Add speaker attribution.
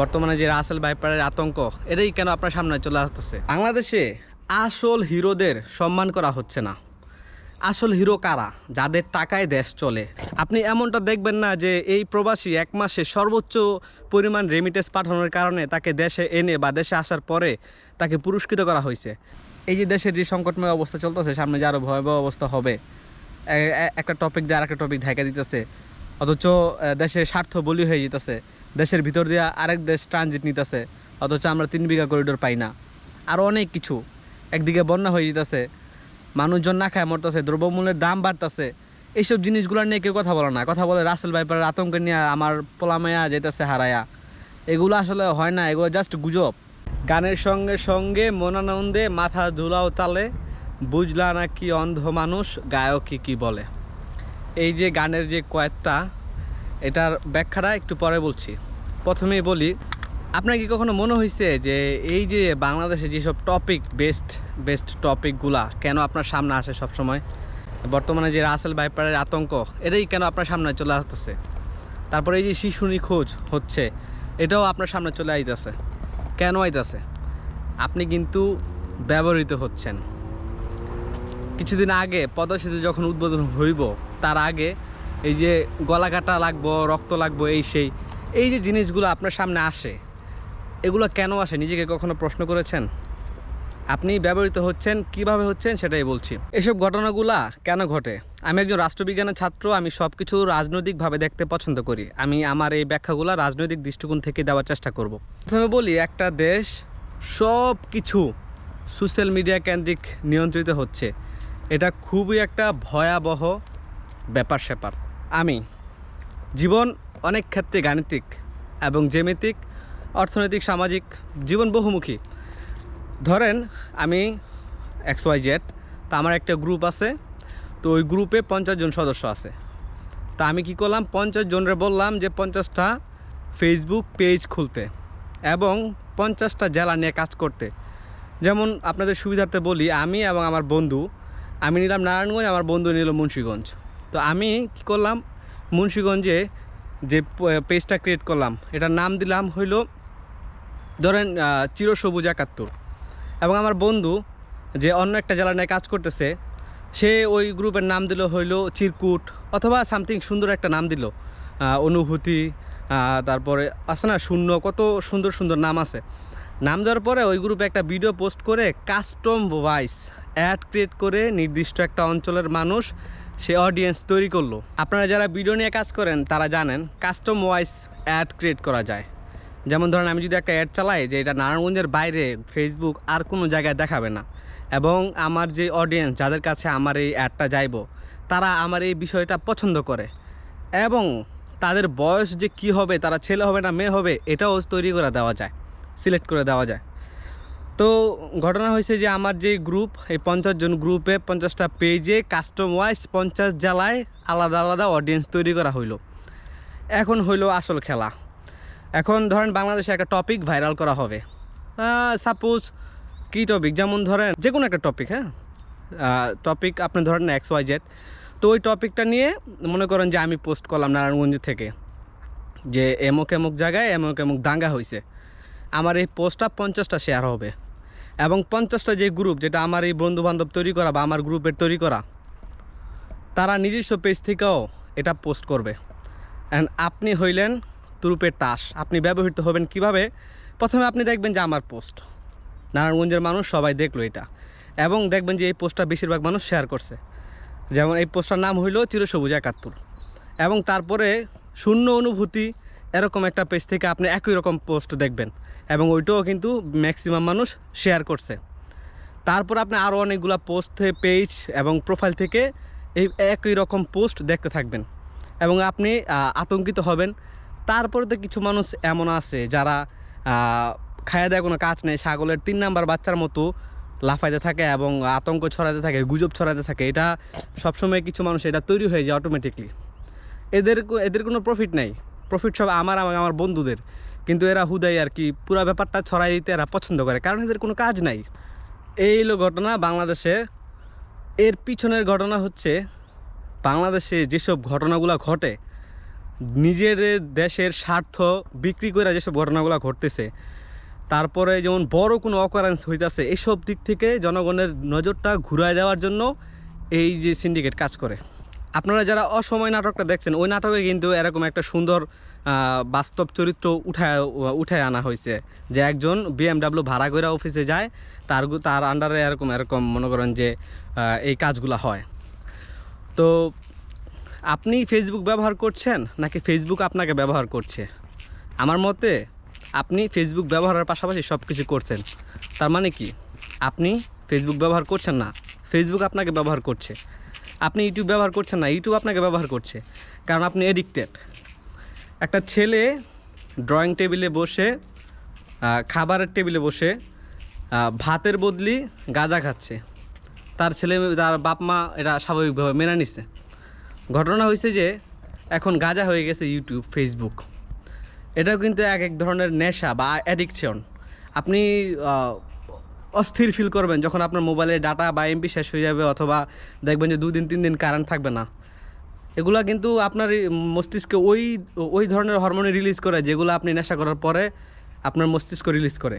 Speaker 1: বর্তমানে যে রাসেল ভাইপারের আতঙ্ক, এটাই কেন আপনার সামনে চলে আসতেছে? বাংলাদেশে আসল হিরোদের সম্মান করা হচ্ছে না। আসল হিরো কারা? যাদের টাকায় দেশ চলে। আপনি এমনটা দেখবেন না যে এই প্রবাসী এক মাসে সর্বোচ্চ পরিমাণ রেমিটেন্স পাঠানোর কারণে তাকে দেশে এনে বা দেশে আসার পরে তাকে পুরস্কৃত করা হয়েছে। এই যে দেশের যে সংকটময় অবস্থা চলতেছে, সামনে যে আরও ভয়াবহ অবস্থা হবে একটা টপিক দিয়ে আর একটা টপিক ঢাকা দিতেছে, অথচ দেশের স্বার্থ বলি হয়ে যেতেছে। দেশের ভিতর দিয়ে আরেক দেশ ট্রানজিট নিতেছে, অথচ আমরা তিন বিঘা করিডোর পাই না। আরও অনেক কিছু। একদিকে বন্যা হয়ে যেতেছে, মানুষজন না খায় মরতেছে, দ্রব্যমূল্যের দাম বাড়তেছে। এইসব জিনিসগুলো নিয়ে কেউ কথা বলে না। কথা বলে রাসেল ভাইপারের আতঙ্ক নিয়ে আমার পোলামায়া যেতেছে হারায়া। এগুলো আসলে হয় না, এগুলো জাস্ট গুজব। গানের সঙ্গে সঙ্গে মনানন্দে মাথা ধুলাও তালে, বুঝলা না কি অন্ধ মানুষ, গায়কই কি বলে। এই যে গানের যে কয়েকটা এটার ব্যাখ্যাটা একটু পরে বলছি। প্রথমেই বলি, আপনার কি কখনো মনে হয়েছে যে এই যে বাংলাদেশে যেসব টপিক বেস্ট বেস্ট টপিকগুলা কেন আপনার সামনে আসে সব সময় বর্তমানে যে রাসেল ভাইপারের আতঙ্ক, এটাই কেন আপনার সামনে চলে আসতেছে? তারপরে এই যে শিশু নিখোঁজ হচ্ছে, এটাও আপনার সামনে চলে আইতেছে। কেন আইতেছে? আপনি কিন্তু ব্যবহৃত হচ্ছেন। কিছুদিন আগে পদ্মা সেতু যখন উদ্বোধন হইব, তার আগে এই যে গলা কাটা লাগবো, রক্ত লাগবো, এই সেই। এই যে জিনিসগুলো আপনার সামনে আসে, এগুলো কেন আসে? নিজেকে কখনো প্রশ্ন করেছেন? আপনি ব্যবহৃত হচ্ছেন, কীভাবে হচ্ছেন সেটাই বলছি। এসব ঘটনাগুলা কেন ঘটে? আমি একজন রাষ্ট্রবিজ্ঞানের ছাত্র, আমি সব কিছু রাজনৈতিকভাবে দেখতে পছন্দ করি। আমি আমার এই ব্যাখ্যাগুলো রাজনৈতিক দৃষ্টিকোণ থেকে দেওয়ার চেষ্টা করব। প্রথমে বলি, একটা দেশ সব কিছু সোশ্যাল মিডিয়া কেন্দ্রিক নিয়ন্ত্রিত হচ্ছে। এটা খুবই একটা ভয়াবহ ব্যাপার স্যাপার আমি। জীবন অনেক ক্ষেত্রে গাণিতিক এবং জ্যামিতিক, অর্থনৈতিক, সামাজিক, জীবন বহুমুখী। ধরেন আমি এক্স ওয়াই জেড, তা আমার একটা গ্রুপ আছে, তো ওই গ্রুপে পঞ্চাশ জন সদস্য আছে। তা আমি কি করলাম? পঞ্চাশ জনরে বললাম যে পঞ্চাশটা ফেসবুক পেজ খুলতে এবং পঞ্চাশটা জেলা নিয়ে কাজ করতে। যেমন আপনাদের সুবিধার্থে বলি, আমি এবং আমার বন্ধু, আমি নিলাম নারায়ণগঞ্জ, আমার বন্ধু নিল মুন্সীগঞ্জ। তো আমি কি করলাম? মুন্সীগঞ্জে যে পেজটা ক্রিয়েট করলাম, এটার নাম দিলাম হইল, ধরেন চিরসবুজ একাত্তর। এবং আমার বন্ধু যে অন্য একটা জেলা নিয়ে কাজ করতেছে, সে ওই গ্রুপের নাম দিল হইল চিরকুট, অথবা সামথিং সুন্দর একটা নাম দিল অনুভূতি তারপরে আছে না, শূন্য, কত সুন্দর সুন্দর নাম আছে। নাম দেওয়ার পরে ওই গ্রুপে একটা ভিডিও পোস্ট করে কাস্টম ভয়েস অ্যাড ক্রিয়েট করে নির্দিষ্ট একটা অঞ্চলের মানুষ সে অডিয়েন্স তৈরি করল। আপনারা যারা ভিডিও নিয়ে কাজ করেন, তারা জানেন কাস্টম ভয়েস অ্যাড ক্রিয়েট করা যায়। যেমন ধরেন, আমি যদি একটা অ্যাড চালাই যে এটা নারায়ণগঞ্জের বাইরে ফেসবুক আর কোনো জায়গায় দেখাবে না। এবং আমার যে অডিয়েন্স যাদের কাছে আমার এই অ্যাডটা যাইব, তারা আমার এই বিষয়টা পছন্দ করে। এবং তাদের বয়স যে কি হবে, তারা ছেলে হবে না মেয়ে হবে, এটাও তৈরি করে দেওয়া যায় সিলেক্ট করে দেওয়া যায়। তো ঘটনা হয়েছে যে আমার যে গ্রুপ এই পঞ্চাশ জন গ্রুপে পঞ্চাশটা পেজে কাস্টম ওয়াইজ পঞ্চাশ জেলায় আলাদা আলাদা অডিয়েন্স তৈরি করা হইল। এখন হইল আসল খেলা। এখন ধরেন বাংলাদেশে একটা টপিক ভাইরাল করা হবে। সাপোজ কী টপিক যেমন ধরেন যে কোনো একটা টপিক হ্যাঁ? টপিক আপনি ধরেন এক্স ওয়াই জেড তো ওই টপিকটা নিয়ে মনে করেন যে আমি পোস্ট করলাম নারায়ণগঞ্জ থেকে যে এমুক এমুক জায়গায় এমুক এমুক দাঙ্গা হয়েছে আমার এই পোস্টটা পঞ্চাশটা শেয়ার হবে। এবং পঞ্চাশটা যে গ্রুপ যেটা আমার এই বন্ধু বান্ধব তৈরি করা বা আমার গ্রুপের তৈরি করা, তারা নিজস্ব পেজ থেকেও এটা পোস্ট করবে। অ্যান্ড আপনি হইলেন তুরুপের তাস। আপনি ব্যবহৃত হবেন কীভাবে? প্রথমে আপনি দেখবেন যে আমার পোস্ট নারায়ণগঞ্জের মানুষ সবাই দেখল এটা। এবং দেখবেন যে এই পোস্টটা বেশিরভাগ মানুষ শেয়ার করছে। যেমন এই পোস্টটার নাম হইল চিরসবুজ একাত্তর। এবং তারপরে শূন্য অনুভূতি এরকম একটা পেজ থেকে আপনি একই রকম পোস্ট দেখবেন। এবং ওইটাও কিন্তু ম্যাক্সিমাম মানুষ শেয়ার করছে। তারপর আপনি আরও অনেকগুলো পোস্ট পেজ এবং প্রোফাইল থেকে এই একই রকম পোস্ট দেখতে থাকবেন। এবং আপনি আতঙ্কিত হবেন। তারপরে তো কিছু মানুষ এমন আছে যারা খায়া দেয় কোনো কাজ নেই, ছাগলের তিন নাম্বার বাচ্চার মতো লাফাইতে থাকে এবং আতঙ্ক ছড়াতে থাকে, গুজব ছড়াতে থাকে। এটা সবসময় কিছু মানুষ, এটা তৈরি হয়ে যায় অটোমেটিকলি এদের এদের কোনো প্রফিট নেই। প্রফিট সব আমার এবং আমার বন্ধুদের। কিন্তু এরা হুদাই আর কি, পুরো ব্যাপারটা ছড়াই দিতে এরা পছন্দ করে, কারণ এদের কোনো কাজ নাই। এই হলো ঘটনা বাংলাদেশে এর পিছনের ঘটনা হচ্ছে, বাংলাদেশে যেসব ঘটনাগুলো ঘটে, নিজের দেশের স্বার্থ বিক্রি করে যেসব ঘটনাগুলো ঘটতেছে, তারপরে যেমন বড় কোনো অকারেন্স হইতাছে, এসব দিক থেকে জনগণের নজরটা ঘুরায় দেওয়ার জন্য এই যে সিন্ডিকেট কাজ করে। আপনারা যারা অসময় নাটকটা দেখছেন, ওই নাটকে কিন্তু এরকম একটা সুন্দর বাস্তব চরিত্র উঠায় উঠায় আনা হয়েছে। যে একজন বিএমডাব্লিউ ভাড়া করে অফিসে যায়, তার তার আন্ডারে এরকম এরকম মনে করেন যে এই কাজগুলো হয়। তো আপনি ফেসবুক ব্যবহার করছেন নাকি ফেসবুক আপনাকে ব্যবহার করছে? আমার মতে আপনি ফেসবুক ব্যবহারের পাশাপাশি সব কিছু করছেন। তার মানে কি? আপনি ফেসবুক ব্যবহার করছেন না ফেসবুক আপনাকে ব্যবহার করছে। আপনি ইউটিউব ব্যবহার করছেন না ইউটিউব আপনাকে ব্যবহার করছে। কারণ আপনি এডিক্টেড একটা ছেলে ড্রয়িং টেবিলে বসে খাবারের টেবিলে বসে ভাতের বদলি গাঁজা খাচ্ছে। তার ছেলে, তার বাপ মা এটা স্বাভাবিকভাবে মেনে নিচ্ছে ঘটনা হয়েছে যে, এখন গাঁজা হয়ে গেছে ইউটিউব ফেসবুক এটাও কিন্তু এক এক ধরনের নেশা বা অ্যাডিকশন আপনি অস্থির ফিল করবেন যখন আপনার মোবাইলে ডাটা বা এমপি শেষ হয়ে যাবে অথবা দেখবেন যে দুদিন তিন দিন কারেন্ট থাকবে না। এগুলা কিন্তু আপনার মস্তিষ্কে ওই ওই ধরনের হরমোন রিলিজ করে যেগুলো আপনি নেশা করার পরে আপনার মস্তিষ্ক রিলিজ করে।